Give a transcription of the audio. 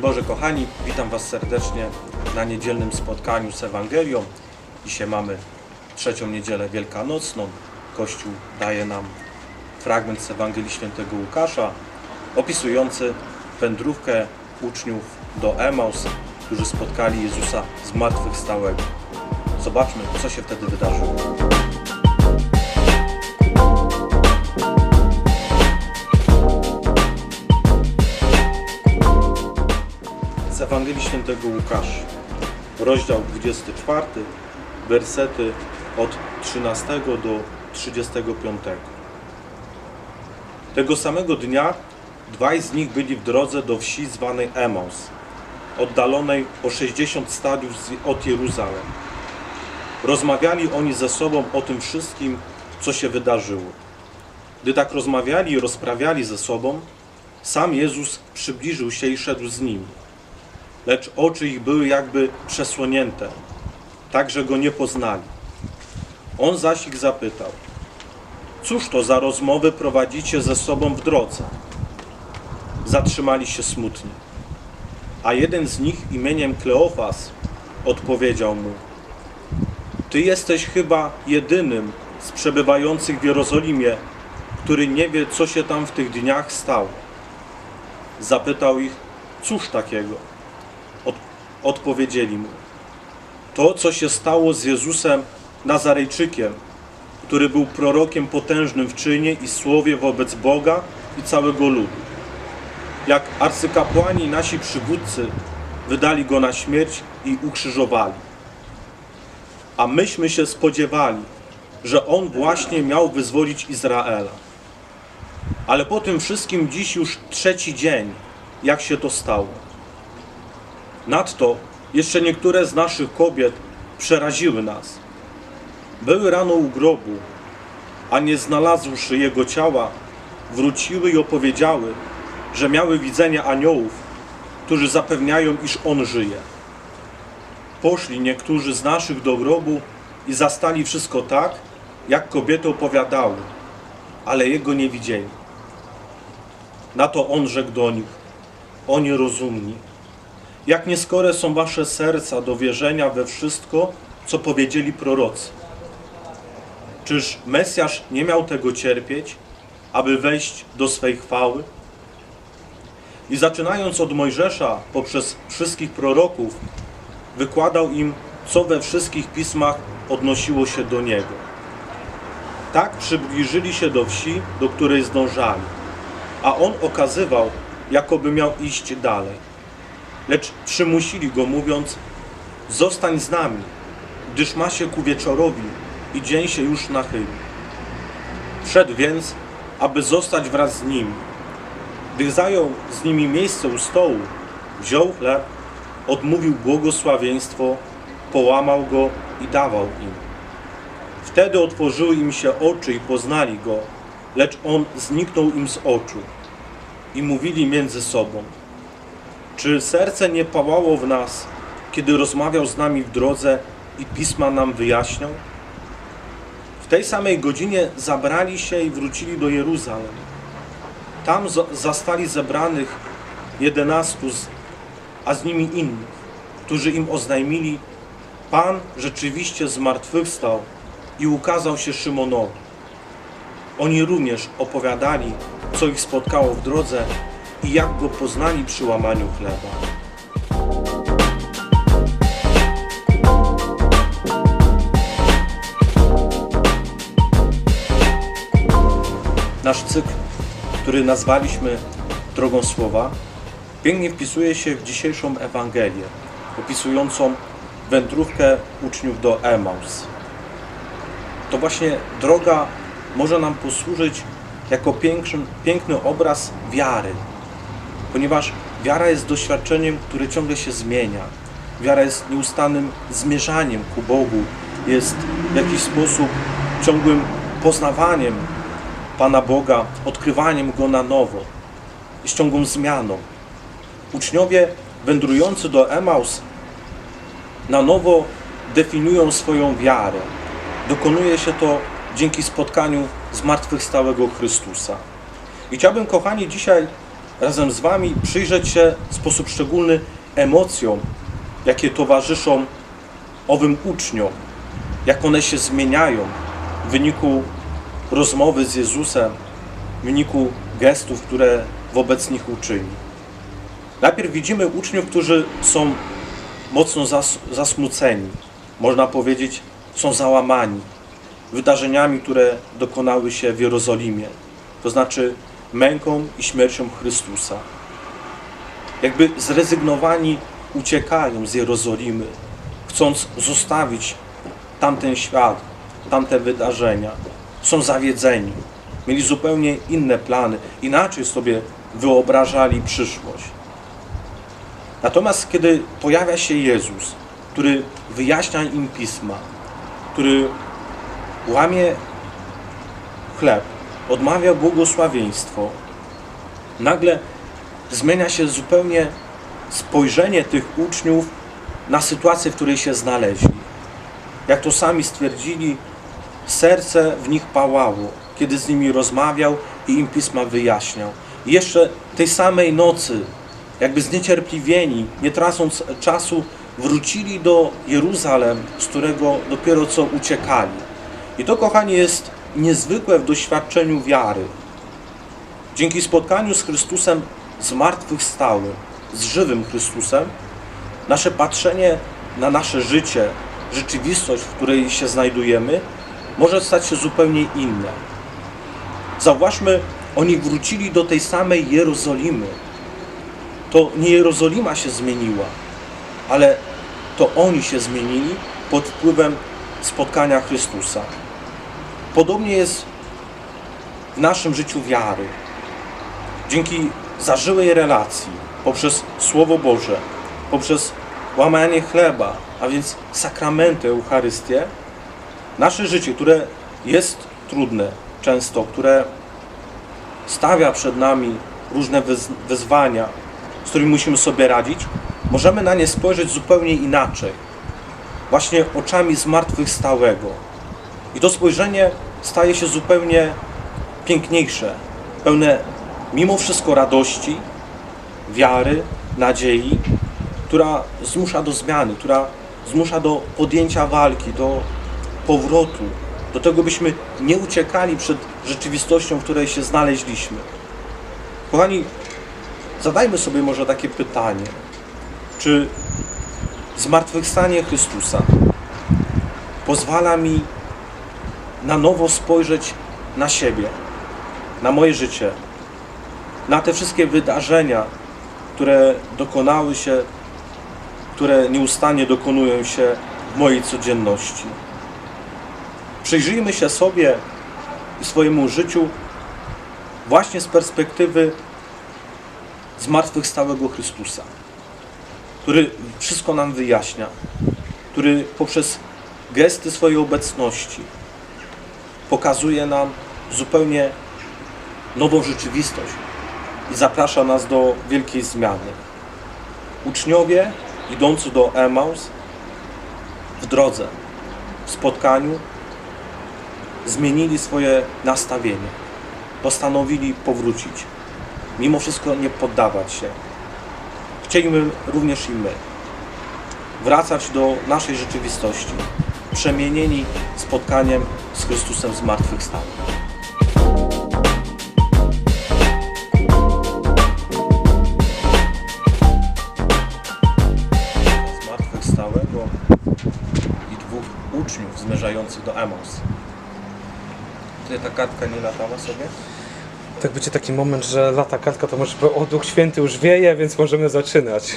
Boże kochani, witam Was serdecznie na niedzielnym spotkaniu z Ewangelią. Dzisiaj mamy trzecią niedzielę wielkanocną. Kościół daje nam fragment z Ewangelii Świętego Łukasza opisujący wędrówkę uczniów do Emaus, którzy spotkali Jezusa zmartwychwstałego. Zobaczmy, co się wtedy wydarzyło. Ewangelii Świętego Łukasza, rozdział 24, wersety od 13 do 35. Tego samego dnia dwaj z nich byli w drodze do wsi zwanej Emaus, oddalonej o 60 stadiów od Jeruzalem. Rozmawiali oni ze sobą o tym wszystkim, co się wydarzyło. Gdy tak rozmawiali i rozprawiali ze sobą, sam Jezus przybliżył się i szedł z nimi lecz oczy ich były jakby przesłonięte, tak że go nie poznali. On zaś ich zapytał: Cóż to za rozmowy prowadzicie ze sobą w drodze? Zatrzymali się smutni. A jeden z nich imieniem Kleofas odpowiedział mu: Ty jesteś chyba jedynym z przebywających w Jerozolimie, który nie wie, co się tam w tych dniach stało. Zapytał ich: Cóż takiego? Od, odpowiedzieli mu: To, co się stało z Jezusem Nazarejczykiem, który był prorokiem potężnym w czynie i słowie wobec Boga i całego ludu. Jak arcykapłani nasi przywódcy wydali go na śmierć i ukrzyżowali. A myśmy się spodziewali, że on właśnie miał wyzwolić Izraela. Ale po tym wszystkim dziś już trzeci dzień, jak się to stało. Nadto jeszcze niektóre z naszych kobiet przeraziły nas. Były rano u grobu, a nie znalazłszy jego ciała, wróciły i opowiedziały, że miały widzenia aniołów, którzy zapewniają, iż on żyje. Poszli niektórzy z naszych do grobu i zastali wszystko tak, jak kobiety opowiadały, ale jego nie widzieli. Na to on rzekł do nich: O nierozumni, jak nieskore są wasze serca do wierzenia we wszystko, co powiedzieli prorocy. Czyż Mesjasz nie miał tego cierpieć, aby wejść do swej chwały? I zaczynając od Mojżesza poprzez wszystkich proroków, wykładał im, co we wszystkich pismach odnosiło się do niego. Tak przybliżyli się do wsi, do której zdążali, a on okazywał, jakoby miał iść dalej lecz przymusili go, mówiąc: Zostań z nami, gdyż ma się ku wieczorowi i dzień się już nachyli. Wszedł więc, aby zostać wraz z nimi. Gdy zajął z nimi miejsce u stołu, wziął chleb, odmówił błogosławieństwo, połamał go i dawał im. Wtedy otworzyły im się oczy i poznali go, lecz on zniknął im z oczu. I mówili między sobą: czy serce nie pałało w nas, kiedy rozmawiał z nami w drodze i pisma nam wyjaśniał? W tej samej godzinie zabrali się i wrócili do Jeruzalem. Tam za- zastali zebranych jedenastu, a z nimi innych, którzy im oznajmili, Pan rzeczywiście zmartwychwstał i ukazał się Szymonowi. Oni również opowiadali, co ich spotkało w drodze i jak go poznali przy łamaniu chleba. Nasz cykl, który nazwaliśmy Drogą Słowa, pięknie wpisuje się w dzisiejszą Ewangelię, opisującą wędrówkę uczniów do Emaus. To właśnie droga może nam posłużyć jako piękny, piękny obraz wiary, ponieważ wiara jest doświadczeniem, które ciągle się zmienia. Wiara jest nieustannym zmierzaniem ku Bogu, jest w jakiś sposób ciągłym poznawaniem Pana Boga, odkrywaniem Go na nowo, jest ciągłą zmianą. Uczniowie wędrujący do Emaus na nowo definiują swoją wiarę. Dokonuje się to dzięki spotkaniu zmartwychwstałego Chrystusa. I chciałbym, kochani, dzisiaj razem z Wami przyjrzeć się w sposób szczególny emocjom, jakie towarzyszą owym uczniom, jak one się zmieniają w wyniku rozmowy z Jezusem, w wyniku gestów, które wobec nich uczyni. Najpierw widzimy uczniów, którzy są mocno zas zasmuceni, można powiedzieć, są załamani wydarzeniami, które dokonały się w Jerozolimie, to znaczy męką i śmiercią Chrystusa. Jakby zrezygnowani uciekają z Jerozolimy, chcąc zostawić tamten świat, tamte wydarzenia. Są zawiedzeni. Mieli zupełnie inne plany, inaczej sobie wyobrażali przyszłość. Natomiast kiedy pojawia się Jezus, który wyjaśnia im pisma, który łamie chleb, odmawia błogosławieństwo, nagle zmienia się zupełnie spojrzenie tych uczniów na sytuację, w której się znaleźli. Jak to sami stwierdzili, serce w nich pałało, kiedy z nimi rozmawiał i im pisma wyjaśniał. I jeszcze tej samej nocy, jakby zniecierpliwieni, nie tracąc czasu, wrócili do Jeruzalem, z którego dopiero co uciekali. I to, kochani, jest niezwykłe w doświadczeniu wiary. Dzięki spotkaniu z Chrystusem zmartwychwstałym, z żywym Chrystusem, nasze patrzenie na nasze życie, rzeczywistość, w której się znajdujemy, może stać się zupełnie inne. Zauważmy, oni wrócili do tej samej Jerozolimy. To nie Jerozolima się zmieniła, ale to oni się zmienili pod wpływem spotkania Chrystusa. Podobnie jest w naszym życiu wiary. Dzięki zażyłej relacji, poprzez Słowo Boże, poprzez łamanie chleba, a więc sakramenty, Eucharystię, nasze życie, które jest trudne często, które stawia przed nami różne wyz- wyzwania, z którymi musimy sobie radzić, możemy na nie spojrzeć zupełnie inaczej. Właśnie oczami zmartwychwstałego. I to spojrzenie staje się zupełnie piękniejsze, pełne mimo wszystko radości, wiary, nadziei, która zmusza do zmiany, która zmusza do podjęcia walki, do powrotu, do tego, byśmy nie uciekali przed rzeczywistością, w której się znaleźliśmy. Kochani, zadajmy sobie może takie pytanie: czy zmartwychwstanie Chrystusa pozwala mi na nowo spojrzeć na siebie, na moje życie, na te wszystkie wydarzenia, które dokonały się, które nieustannie dokonują się w mojej codzienności. Przyjrzyjmy się sobie i swojemu życiu właśnie z perspektywy zmartwychwstałego Chrystusa, który wszystko nam wyjaśnia, który poprzez gesty swojej obecności pokazuje nam zupełnie nową rzeczywistość i zaprasza nas do wielkiej zmiany. Uczniowie idący do Emaus w drodze, w spotkaniu zmienili swoje nastawienie. Postanowili powrócić. Mimo wszystko nie poddawać się. Chcielibyśmy również i my wracać do naszej rzeczywistości, przemienieni spotkaniem z Chrystusem zmartwychwstałym. Zmartwychwstałego i dwóch uczniów zmierzających do Emaus. Tutaj ta kartka nie latała sobie? Tak będzie taki moment, że lata kartka, to może o Duch Święty już wieje, więc możemy zaczynać.